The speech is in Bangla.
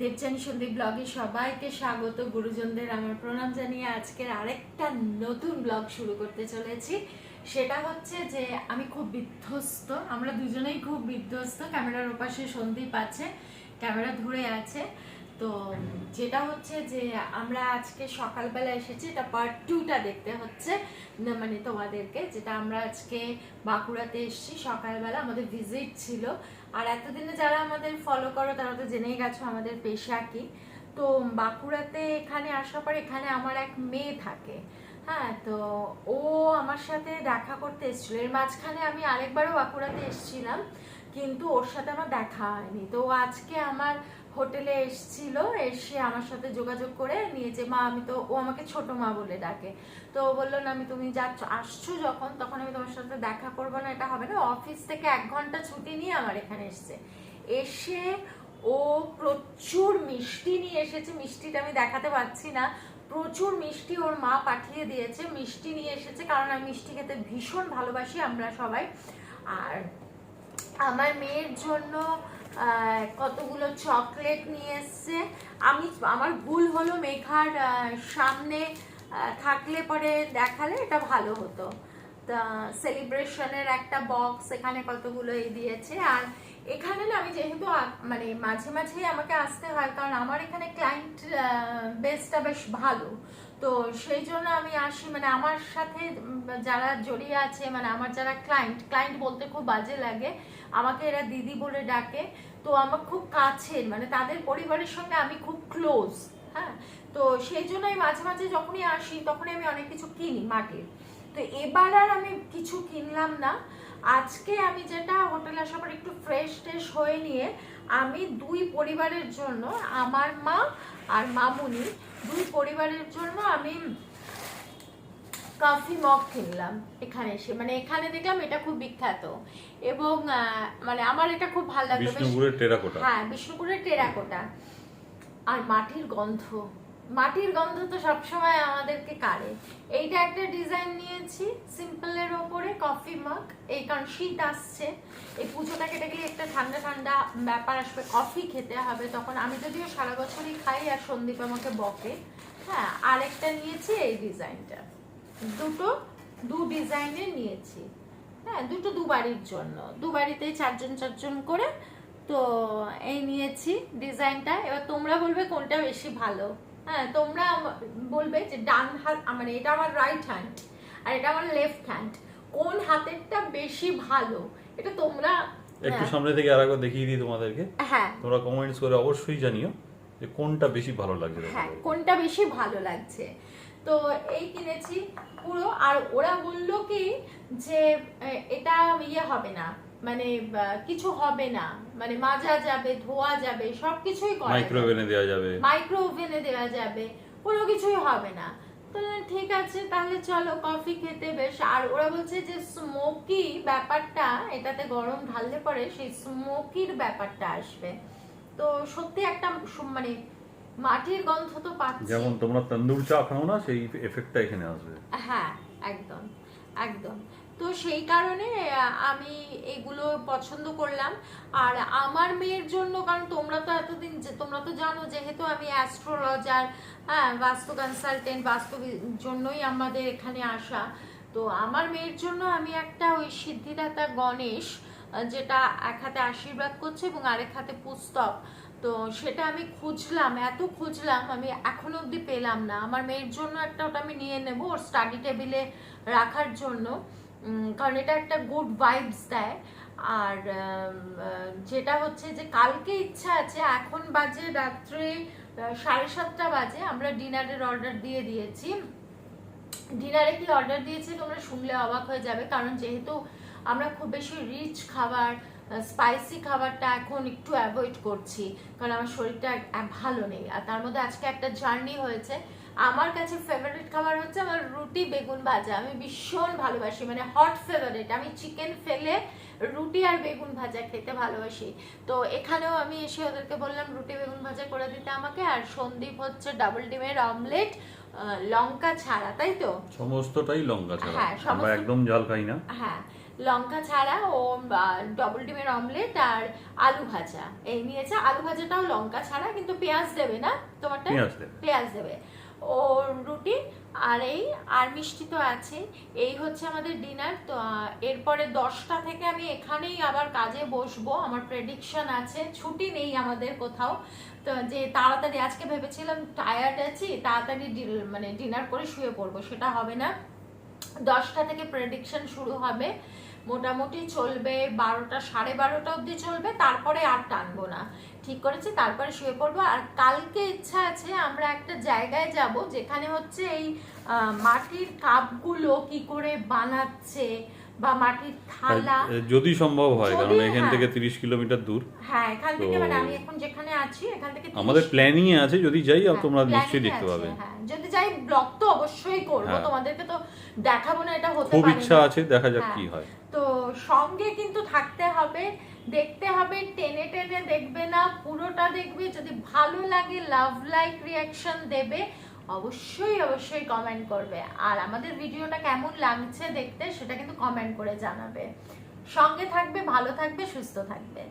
দেবজানি সন্দীপ ব্লগে সবাইকে স্বাগত। গুরুজনদের আমার প্রণাম জানিয়ে আজকের আরেকটা নতুন ব্লগ শুরু করতে চলেছি। সেটা হচ্ছে যে আমি খুব বিধ্বস্ত, আমরা দুজনেই খুব বিধ্বস্ত। ক্যামেরার ওপাশে সন্দীপ আছে ক্যামেরা ধরে আছে। তো যেটা হচ্ছে যে আমরা আজকে সকালবেলা এসেছি, এটা পার্ট টুটা দেখতে হচ্ছে। মানে তোমাদেরকে, যেটা আমরা আজকে বাঁকুড়াতে এসেছি, সকালবেলা আমাদের ভিজিট ছিল। আর এতদিনে যারা আমাদের ফলো করো, তারা তো জেনেই গেছো আমাদের পেশা কি। তো বাঁকুড়াতে এখানে আসার পর এখানে আমার এক মেয়ে থাকে। হ্যাঁ তো ও আমার সাথে দেখা করতে এসেছিল। এর মাঝখানে আমি আরেকবারও বাঁকুড়াতে এসেছিলাম, কিন্তু ওর সাথে আমার দেখা হয়নি। তো আজকে আমার হোটেলে এসেছিল, এসে আমার সাথে যোগাযোগ করে নিয়েছে মা, আমি তো, ও আমাকে ছোট মা বলে ডাকে। তো ও বলল, না, আমি, তুমি যাচ্ছ, আসছো যখন, তখন আমি তোমার সাথে দেখা করব না, এটা হবে না। অফিস থেকে এক ঘণ্টা ছুটি নিয়ে আমার এখানে এসছে। এসে ও প্রচুর মিষ্টি নিয়ে এসেছে, মিষ্টিটা আমি দেখাতে পারছি না। প্রচুর মিষ্টি ওর মা পাঠিয়ে দিয়েছে, মিষ্টি নিয়ে এসেছে, কারণ আমি মিষ্টি খেতে ভীষণ ভালোবাসি আমরা সবাই। আর আমার মেয়ের জন্য কতগুলো চকলেট নিয়ে এসছে। আমি, আমার ভুল হলো মেঘার সামনে থাকলে পরে দেখালে এটা ভালো হতো। সেলিব্রেশনের একটা বক্স এখানে কতগুলো এই দিয়েছে। আর এখানে না, আমি যেহেতু মানে মাঝে মাঝেই আমাকে আসতে হয়, কারণ আমার এখানে ক্লায়েন্ট বেসটা বেশ ভালো। তো সেই জন্য আমি আসি মানে আমার সাথে যারা জড়িয়ে আছে মানে আমার যারা ক্লায়েন্ট ক্লায়েন্ট বলতে খুব বাজে লাগে, আমাকে এরা দিদি বলে ডাকে। তো আমার খুব কাছের মানে তাদের পরিবারের সঙ্গে আমি খুব ক্লোজ হ্যাঁ? তো সেই জন্য আমি মাঝে মাঝে যখনই আসি, তখনই আমি অনেক কিছু কিনি মাটির তো এবার আর আমি কিছু কিনলাম না। আজকে আমি যেটা হোটেলে আসার একটু ফ্রেশ ট্রেশ হয়ে নিয়ে, আমি দুই পরিবারের জন্য, আমার মা আর মামুনি দুই পরিবারের জন্য আমি কফি মগ কিনলাম এখানে এসে। মানে এখানে দেখলাম এটা খুব বিখ্যাত। এবং আহ, মানে আমার এটা খুব ভালো লাগল। বিষ্ণুপুরের টেরাকোটা। হ্যাঁ বিষ্ণুপুরের টেরাকোটা। আর মাটির গন্ধ। মাটির গন্ধ তো সবসময় আমাদেরকে কাড়ে। এইটা একটা ডিজাইন নিয়েছি সিম্পলের ওপরে কফি মাগ এই কারণ শীত আসছে। এই পুজোটা কেটে গেলে একটা ঠান্ডা ঠান্ডা ব্যাপার আসবে কফি খেতে হবে তখন। আমি যদিও সারা বছরই খাই আর সন্দীপ আমাকে বকে। হ্যাঁ আরেকটা নিয়েছি এই ডিজাইনটা। দুটো, দু ডিজাইনের নিয়েছি। হ্যাঁ দুটো দু বাড়ির জন্য। দু বাড়িতেই চারজন চারজন করে। তো এই নিয়েছি ডিজাইনটা। এবার তোমরা বলবে কোনটা বেশি ভালো। হ্যাঁ তোমরা বলবে যে ডান হাত মানে এটা আমার রাইট হ্যান্ড আর এটা আমার লেফট হ্যান্ড কোন হাতেরটা বেশি ভালো? এটা তোমরা একটু হ্যাঁ, সামনে থেকে আর একবার দেখিয়ে দিই তোমাদেরকে। হ্যাঁ। তোমরা কমেন্টস করে অবশ্যই জানিও যে কোনটা বেশি ভালো লাগছে হ্যাঁ কোনটা বেশি ভালো লাগছে? তো এই কিনেছি পুরো। আর ওরা বলল কি যে এটা ইয়ে হবে না। মানে কিছু হবে না। মানে মাজা যাবে ধোয়া যাবে সবকিছুই করা মাইক্রোওভেনে দেওয়া যাবে। মাইক্রো ওভেনে দেওয়া যাবে। কোনো কিছুই হবে না। তো ঠিক আছে তাহলে চলো কফি খেতে বেশ। আর ওরা বলছে যে স্মোকি ব্যাপারটা এটাতে গরম ঢাললে পরে সেই স্মোকির ব্যাপারটা আসবে। তো সত্যি একটা মানে মাটির গন্ধ তো পাচ্ছি। যেমন তোমরা তন্দুর চা খাও না সেই এফেক্টটা এখানে আসবে। হ্যাঁ একদম একদম। তো সেই কারণে আমি এগুলো পছন্দ করলাম। আর আমার মেয়ের জন্য, কারণ তোমরা তো এতদিন যে- তোমরা তো জানো, যেহেতু আমি অ্যাস্ট্রোলজার হ্যাঁ বাস্তু কনসালটেন্ট বাস্তু জন্যই আমাদের এখানে আসা। তো আমার মেয়ের জন্য আমি একটা ওই সিদ্ধিদাতা গণেশ যেটা এক হাতে আশীর্বাদ করছে এবং আরেক হাতে পুস্তক। তো সেটা আমি খুঁজলাম, এত খুঁজলাম, আমি এখনও অবধি পেলাম না। আমার মেয়ের জন্য একটা ওটা আমি নিয়ে নেব ওর স্টাডি টেবিলে রাখার জন্য। কারণ এটা একটা গুড ভাইবস দেয়। আর যেটা হচ্ছে যে কালকে ইচ্ছা আছে, এখন বাজে রাত্রে সাড়ে সাতটা বাজে, আমরা ডিনারের অর্ডার দিয়ে দিয়েছি। ডিনারে কি অর্ডার দিয়েছি তোমরা শুনলে অবাক হয়ে যাবে, কারণ যেহেতু আমরা খুব বেশি রিচ খাবার স্পাইসি খাবারটা এখন একটু অ্যাভয়েড করছি, কারণ আমার শরীরটা ভালো নেই। আর তার মধ্যে আজকে একটা জার্নি হয়েছে আমার কাছে ফেভারিট খাবার হচ্ছে আমার রুটি বেগুন ভাজা। আমি ভীষণ ভালোবাসি মানে হট ফেভারিট আমি চিকেন ফেলে রুটি আর বেগুন ভাজা খেতে ভালোবাসি। তো এখানেও আমি এসে ওদেরকে বললাম রুটি বেগুন ভাজা করে দিতে আমাকে। আর সন্দীপ হচ্ছে ডাবল ডিমের অমলেট লঙ্কা ছাড়া তাই তো? সমস্তটাই লঙ্কা ছাড়া। হ্যাঁ, আমরা একদম ঝাল খাই না। হ্যাঁ লঙ্কা ছাড়া ও ডবল ডিমের অমলেট আর আলু ভাজা। এই নিয়েছে আলু ভাজাটাও লঙ্কা ছাড়া কিন্তু পেঁয়াজ দেবে না তোমারটা? পেঁয়াজ দেবে। ও রুটি আর এই আর মিষ্টি তো আছে। এই হচ্ছে আমাদের ডিনার তো এরপরে দশটা থেকে আমি এখানেই আবার কাজে বসবো। আমার প্রেডিকশন আছে, ছুটি নেই আমাদের কোথাও। তো যে তাড়াতাড়ি, আজকে ভেবেছিলাম টায়ার্ড আছি, তাড়াতাড়ি মানে ডিনার করে শুয়ে পড়ব, সেটা হবে না। দশটা থেকে প্রেডিকশন শুরু হবে। মোটামুটি চলবে বারোটা, সাড়ে বারোটা অবধি চলবে, তারপরে আর টানবো না। ঠিক করেছি, তারপরে শুয়ে পড়ব। আর কালকে ইচ্ছা আছে, আমরা একটা জায়গায় যাব যেখানে হচ্ছে এই মাটির কাপগুলো কি করে বানাচ্ছে বা মাটির থালা যদি সম্ভব হয় কারণ এখান হ্যাঁ। থেকে তিরিশ কিলোমিটার দূর হ্যাঁ এখান থেকে মানে আমি এখন যেখানে আছি এখান থেকে আমাদের প্ল্যানিং এ আছে যদি যাই হ্যাঁ, তোমরা নিশ্চয়ই দেখতে পাবে হ্যাঁ যদি যাই ব্লগ তো অবশ্যই করব হ্যাঁ। তোমাদেরকে তো দেখাবো না এটা হতে খুব ইচ্ছা আছে দেখা যাক হ্যাঁ। কি হয় তো সঙ্গে কিন্তু থাকতে হবে দেখতে হবে টেনে টেনে দেখবে না পুরোটা দেখবে যদি ভালো লাগে লাভ লাইক রিয়াকশন দেবে অবশ্যই অবশ্যই কমেন্ট করবে। আর আমাদের ভিডিওটা কেমন লাগছে দেখতে, সেটা কিন্তু কমেন্ট করে জানাবে। সঙ্গে থাকবে, ভালো থাকবে, সুস্থ থাকবে।